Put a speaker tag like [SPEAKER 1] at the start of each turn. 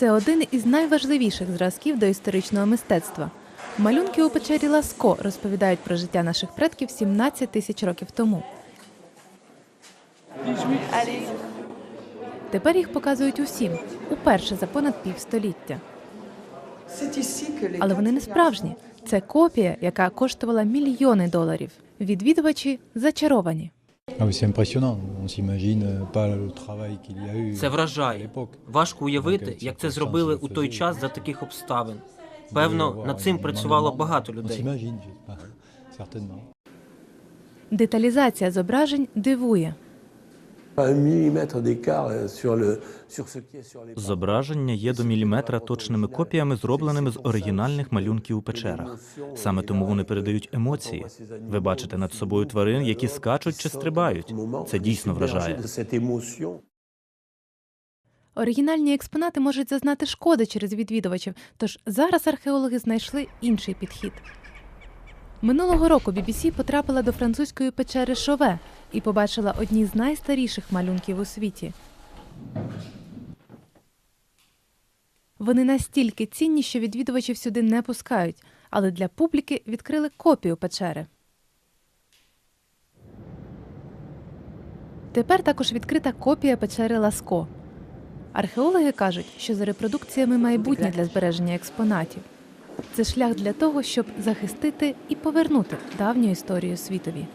[SPEAKER 1] Це один із найважливіших зразків доісторичного мистецтва. Малюнки у печері Ласко розповідають про життя наших предків 17 тисяч років тому. Тепер їх показують усім, уперше за понад півстоліття. Але вони не справжні. Це копія, яка коштувала мільйони доларів. Відвідувачі зачаровані.
[SPEAKER 2] Ah oui, c'est impressionnant. On s'imagine pas le travail qu'il y a eu
[SPEAKER 3] Це вражає. Важко уявити, як це зробили у той час за таких обставин. Певно, над цим працювало багато людей.
[SPEAKER 2] je sais pas, certainement.
[SPEAKER 1] Деталізація зображень дивує.
[SPEAKER 4] Зображення є до міліметра точними копіями, зробленими з оригінальних малюнків у печерах. Саме тому вони передають емоції. Ви бачите над собою тварин, які скачуть чи стрибають. Це дійсно вражає.
[SPEAKER 1] Оригінальні експонати можуть зазнати шкоди через відвідувачів, тож зараз археологи знайшли інший підхід. Минулого року BBC потрапила до французької печери Шове і побачила одні з найстаріших малюнків у світі. Вони настільки цінні, що відвідувачів сюди не пускають, але для публіки відкрили копію печери. Тепер також відкрита копія печери Ласко. Археологи кажуть, що за репродукціями майбутнє для збереження експонатів. Це шлях для того, щоб захистити і повернути давню історію світові.